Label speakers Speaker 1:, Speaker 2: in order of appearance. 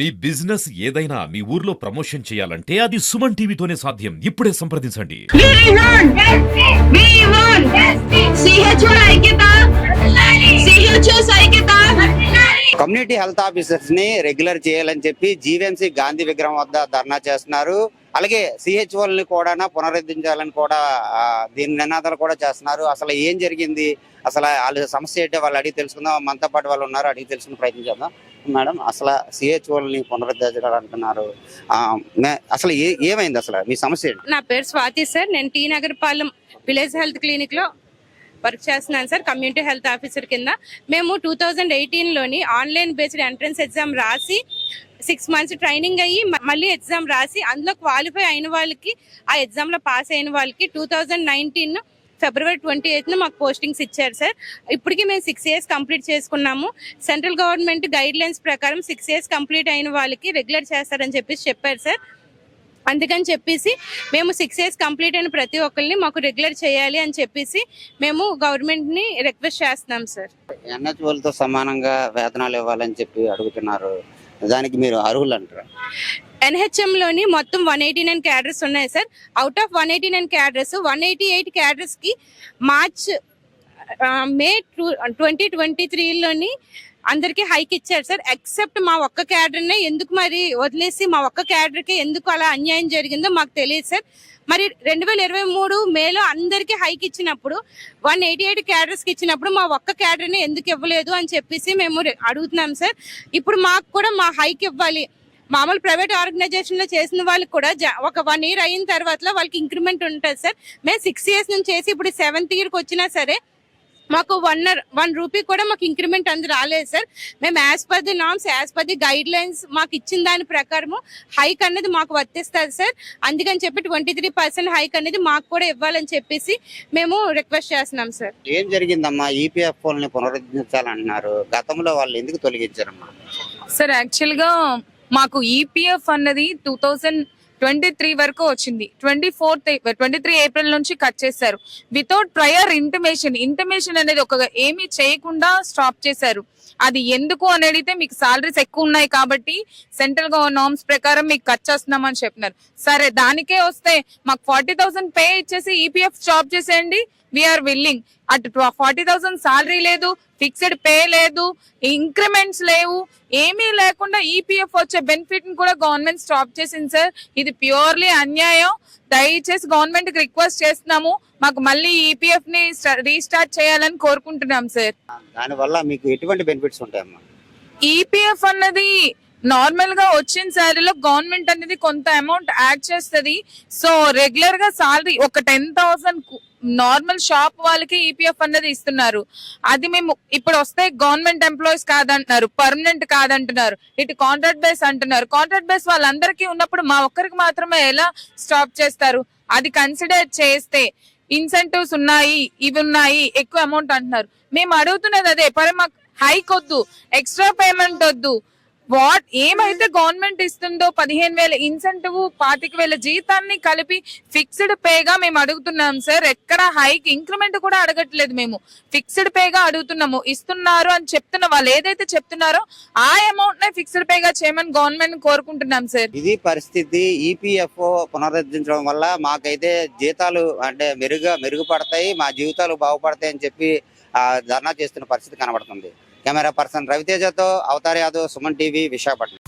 Speaker 1: మీ business ఏదైనా మీ ఊర్లో promotion చేయాలంటే అది సుమన్ టీవీతోనే సాధ్యం. ఇప్పుడే సంప్రదించండి.
Speaker 2: కమ్యూనిటీ హెల్త్ ఆఫీసర్స్ని రెగ్యులర్ చేయాలని చెప్పి జీవీఎంసీ గాంధీ విగ్రహం వద్ద ధర్నా చేస్తున్నారు. అలాగే సిహెచ్ఓల్ని కూడా పునరుద్ధరించాలని కూడా దీని నినాదాలు కూడా చేస్తున్నారు. అసలు ఏం జరిగింది? అసలు వాళ్ళ సమస్య ఏంటో వాళ్ళు అడిగి తెలుసుకుందాం. మనతో పాటు వాళ్ళు ఉన్నారు. అడిగి తెలుసుకుని ప్రయత్నించేద్దాం మేడం. అసలు సిహెచ్ఓల్ని పునరుద్ధరించాలంటున్నారు ఆ, అసలు ఏ ఏమైంది అసలు? మీ సమస్య
Speaker 3: నా పేరు స్వాతి సార్. నేను టీ నగరపాలెం విలేజ్ హెల్త్ క్లినిక్లో వర్క్ చేస్తున్నాను సార్ కమ్యూనిటీ హెల్త్ ఆఫీసర్ కింద. మేము టూ థౌజండ్లోని ఆన్లైన్ బేస్డ్ ఎంట్రన్స్ ఎగ్జామ్ రాసి సిక్స్ మంత్స్ ట్రైనింగ్ అయ్యి మళ్ళీ ఎగ్జామ్ రాసి అందులో క్వాలిఫై అయిన వాళ్ళకి ఆ ఎగ్జామ్లో పాస్ అయిన వాళ్ళకి టూ థౌజండ్ నైన్టీన్ ఫిబ్రవరి ట్వంటీ ఎయిత్ మాకు పోస్టింగ్స్ ఇచ్చారు సార్. ఇప్పటికి మేము సిక్స్ ఇయర్స్ కంప్లీట్ చేసుకున్నాము. సెంట్రల్ గవర్నమెంట్ గైడ్ లైన్స్ ప్రకారం సిక్స్ ఇయర్స్ కంప్లీట్ అయిన వాళ్ళకి రెగ్యులర్ చేస్తారని చెప్పేసి చెప్పారు సార్. అందుకని చెప్పేసి మేము సిక్స్ ఇయర్స్ కంప్లీట్ అయిన ప్రతి ఒక్కరిని మాకు రెగ్యులర్ చేయాలి అని చెప్పేసి మేము గవర్నమెంట్ని రిక్వెస్ట్ చేస్తున్నాం సార్.
Speaker 2: ఎన్హెచ్ఓలతో సమానంగా వేతనాలు ఇవ్వాలని చెప్పి అడుగుతున్నారు. దానికి మీరు అర్హులు అంటారు?
Speaker 3: ఎన్హెచ్ఎంలోని మొత్తం వన్ ఎయిటీ నైన్ క్యాడర్స్ ఉన్నాయి sir. Out of one eighty nine cadres one eighty eight క్యాడర్స్కి March May two twenty twenty త్రీలోని అందరికీ హైక్ ఇచ్చారు సార్. ఎక్సెప్ట్ మా ఒక్క క్యాడర్నే ఎందుకు మరి వదిలేసి మా ఒక్క క్యాడర్కి ఎందుకు అలా అన్యాయం జరిగిందో మాకు తెలియదు సార్. మరి రెండు వేల ఇరవై మూడు మేలో అందరికీ హైక్ ఇచ్చినప్పుడు వన్ ఎయిటీ ఎయిట్ క్యాడర్స్కి ఇచ్చినప్పుడు మా ఒక్క క్యాడర్ని ఎందుకు ఇవ్వలేదు అని చెప్పేసి మేము అడుగుతున్నాం సార్. ఇప్పుడు మాకు కూడా మా హైక్ ఇవ్వాలి. మామూలు ప్రైవేట్ ఆర్గనైజేషన్లో చేసిన వాళ్ళకి కూడా జ- ఒక వన్ ఇయర్ అయిన తర్వాత వాళ్ళకి ఇంక్రిమెంట్ ఉంటుంది సార్. మేము సిక్స్ ఇయర్స్ నుంచి చేసి ఇప్పుడు సెవెంత్ ఇయర్కి వచ్చినా సరే మాకు వన్ వన్ రూపీ కూడా మాకు ఇంక్రిమెంట్ అంది రాలేదు సార్. మేము as per the norms as per the guidelines మాకు ఇచ్చిన దాని ప్రకారము హైక్ అనేది మాకు వర్తిస్తుంది సార్. అందుకని చెప్పి ట్వంటీ త్రీ పర్సెంట్ హైక్ అనేది మాకు కూడా ఇవ్వాలని చెప్పేసి మేము రిక్వెస్ట్ చేస్తున్నాం సార్.
Speaker 2: ఏం జరిగిందమ్మా? ఈపీఎఫ్ని పునరుద్ధరించాలంటున్నారు. గతంలో వాళ్ళు ఎందుకు తొలగించారమ్మా?
Speaker 4: సార్ యాక్చువల్గా మాకు ఈపీఎఫ్ అన్నది టూ థౌజండ్ ట్వంటీ త్రీ వరకు వచ్చింది. Twenty fourth twenty three April నుంచి కట్ చేశారు. వితౌట్ ప్రయర్ ఇంటిమేషన్ ఇంటిమేషన్ అనేది ఒక ఏమీ చేయకుండా స్టాప్ చేశారు. అది ఎందుకు అని అడిగితే మీకు సాలరీస్ ఎక్కువ ఉన్నాయి కాబట్టి సెంట్రల్ గవర్నమెంట్ నామ్స్ ప్రకారం మీకు కట్ చేస్తున్నామని చెప్పినారు. సరే దానికే వస్తే మాకు ఫార్టీ థౌసండ్ పే ఇచ్చేసి ఈపీఎఫ్ స్టాప్ చేసేయండి. వీఆర్ విల్లింగ్ అటు ఫార్టీ థౌసండ్ సాలరీ లేదు ఫిక్స్డ్ పే లేదు ఇంక్రిమెంట్స్ లేవు. ఏమీ లేకుండా ఈపీఎఫ్ వచ్చే బెనిఫిట్ని కూడా గవర్నమెంట్ స్టాప్ చేసింది సార్ ఇది ప్యూర్లీ అన్యాయం. దయచేసి గవర్నమెంట్కి రిక్వెస్ట్ చేస్తున్నాము. మాకు మళ్ళీ ఈపీఎఫ్ని రీస్టార్ట్ చేయాలని కోరుకుంటున్నాం సార్
Speaker 2: దానివల్ల మీకు ఎటువంటి బెనిఫిట్స్ ఉంటాయమ్మా?
Speaker 4: ఈపీఎఫ్ అన్నది నార్మల్గా వచ్చిన శాలరీలో గవర్నమెంట్ అనేది కొంత అమౌంట్ యాడ్ చేస్తది. సో రెగ్యులర్గా సాలరీ ఒక టెన్ థౌసండ్ నార్మల్ షాప్ వాళ్ళకి ఈపీఎఫ్ అన్నది ఇస్తున్నారు. అది మేము ఇప్పుడు వస్తే గవర్నమెంట్ ఎంప్లాయీస్ కాదంటున్నారు పర్మనెంట్ కాదంటున్నారు ఇటు కాంట్రాక్ట్ బేస్ అంటున్నారు. కాంట్రాక్ట్ బేస్ వాళ్ళందరికీ ఉన్నప్పుడు మా ఒక్కరికి మాత్రమే ఎలా స్టాప్ చేస్తారు? అది కన్సిడర్ చేస్తే ఇన్సెంటివ్స్ ఉన్నాయి ఇవి ఉన్నాయి ఎక్కువ అమౌంట్ అంటున్నారు. మేము అడుగుతున్నది అదే పరే మాకు హైక్ వద్దు ఎక్స్ట్రా పేమెంట్ వద్దు. వాట్ ఏమైతే గవర్నమెంట్ ఇస్తుందో పదిహేను వేల ఇన్సెంటివ్ పాతిక వేల జీతాన్ని కలిపి ఫిక్స్డ్ పేగా మేము అడుగుతున్నాం సార్. ఎక్కడ హైక్ ఇంక్రిమెంట్ కూడా అడగట్లేదు మేము. ఫిక్స్డ్ పేగా అడుగుతున్నాము. ఇస్తున్నారు అని చెప్తున్న వాళ్ళు ఏదైతే చెప్తున్నారో ఆ అమౌంట్ నే ఫిక్స్డ్ పేగా చేయమని గవర్నమెంట్ కోరుకుంటున్నాం సార్.
Speaker 2: ఇది పరిస్థితి. ఈపీఎఫ్ఓ పునరుద్ధరించడం వల్ల మాకైతే జీతాలు అంటే మెరుగు మెరుగుపడతాయి మా జీవితాలు బాగుపడతాయి అని చెప్పి ధర్నా చేస్తున్న పరిస్థితి కనబడుతుంది. కెమెరా పర్సన్ రవితేజతో అవతార్ యాదవ్ సుమన్ టీవీ విశాఖపట్నం.